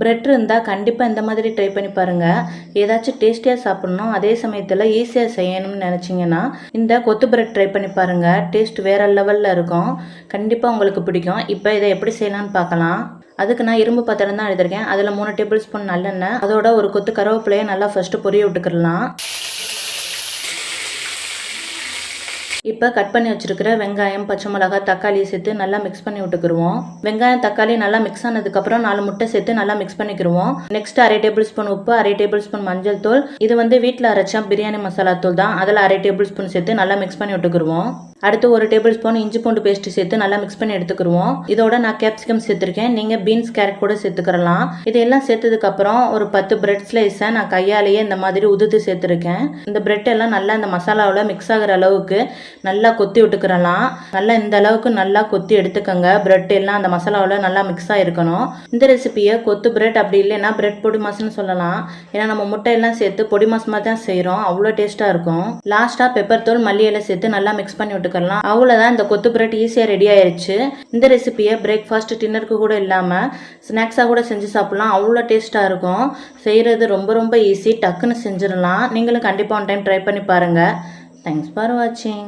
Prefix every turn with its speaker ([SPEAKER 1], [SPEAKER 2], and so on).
[SPEAKER 1] Bread இருந்தால் கண்டிப்பாக இந்த மாதிரி ட்ரை பண்ணி பாருங்கள் ஏதாச்சும் டேஸ்டியாக சாப்பிட்ணும் அதே சமயத்தில் ஈஸியாக செய்யணும்னு நினச்சிங்கன்னா இந்த கொத்து பிரெட் ட்ரை பண்ணி பாருங்கள் டேஸ்ட் வேறு லெவலில் இருக்கும். கண்டிப்பாக உங்களுக்கு பிடிக்கும். இப்போ இதை எப்படி செய்யலாம்னு பார்க்கலாம். அதுக்கு நான் இரும்பு பாத்திரம் தான் எடுத்திருக்கேன். அதில் மூணு டேபிள் ஸ்பூன் நல்லெண்ணெய். அதோட ஒரு கொத்து கருவேப்பிலையை நல்லா ஃபஸ்ட்டு பொரிய விட்டுக்கிடலாம். இப்போ கட் பண்ணி வச்சிருக்கிற வெங்காயம் பச்சை மிளகாய் தக்காளி சேர்த்து நல்லா மிக்ஸ் பண்ணி விட்டுக்குருவோம். வெங்காயம் தக்காளி நல்லா மிக்ஸ் ஆனதுக்கப்புறம் நாலு முட்டை சேர்த்து நல்லா மிக்ஸ் பண்ணிக்கிருவோம். நெக்ஸ்ட் அரை டேபிள் ஸ்பூன் உப்பு அரை டேபிள் ஸ்பூன் மஞ்சள் தூள். இது வந்து வீட்டில் அரைச்சா பிரியாணி மசாலா தூள் தான். அதில் அரை டேபிள் ஸ்பூன் சேர்த்து நல்லா மிக்ஸ் பண்ணி விட்டுக்குருவோம். அடுத்து ஒரு டேபிள் ஸ்பூன் இஞ்சி பூண்டு பேஸ்ட் சேர்த்து நல்லா மிக்ஸ் பண்ணி எடுத்துக்கிருவோம். இதோட நான் கேப்சிகம் சேர்த்துருக்கேன். நீங்கள் பீன்ஸ் கேரட் கூட சேர்த்துக்கிறலாம் இதெல்லாம் சேர்த்ததுக்கப்புறம் ஒரு பத்து பிரெட் ஸ்லைஸை நான் கையாலேயே இந்த மாதிரி உதுத்து சேர்த்துருக்கேன். இந்த பிரெட் எல்லாம் நல்லா இந்த மசாலாவில் மிக்ஸ் ஆகிற அளவுக்கு நல்லா கொத்தி விட்டுக்கிறலாம் நல்லா இந்த அளவுக்கு நல்லா கொத்தி எடுத்துக்கோங்க. பிரெட் எல்லாம் அந்த மசாலாவில் நல்லா மிக்ஸ் ஆகிருக்கணும் இந்த ரெசிபியை கொத்து பிரெட் அப்படி இல்லைன்னா பிரெட் பொடி மாசுன்னு சொல்லலாம். ஏன்னா நம்ம முட்டையெல்லாம் சேர்த்து பொடி மாசமாக தான் செய்கிறோம் அவ்வளோ டேஸ்ட்டாக இருக்கும். லாஸ்ட்டாக பெப்பர் தூள் மல்லி இலை சேர்த்து நல்லா மிக்ஸ் பண்ணி விட்டுக்கலாம் அவ்வளோதான் இந்த கொத்து பிரெட் ஈஸியாக ரெடி ஆயிருச்சு. இந்த ரெசிபியை பிரேக்ஃபாஸ்ட் டின்னருக்கு கூட இல்லாமல் ஸ்நாக்ஸாக கூட செஞ்சு சாப்பிட்லாம். அவ்வளோ டேஸ்ட்டாக இருக்கும். செய்கிறது ரொம்ப ரொம்ப ஈஸி டக்குன்னு செஞ்சிடலாம். நீங்களும் கண்டிப்பாக ஒன் டைம் ட்ரை பண்ணி பாருங்கள் தேங்க்ஸ் ஃபார் வாட்சிங்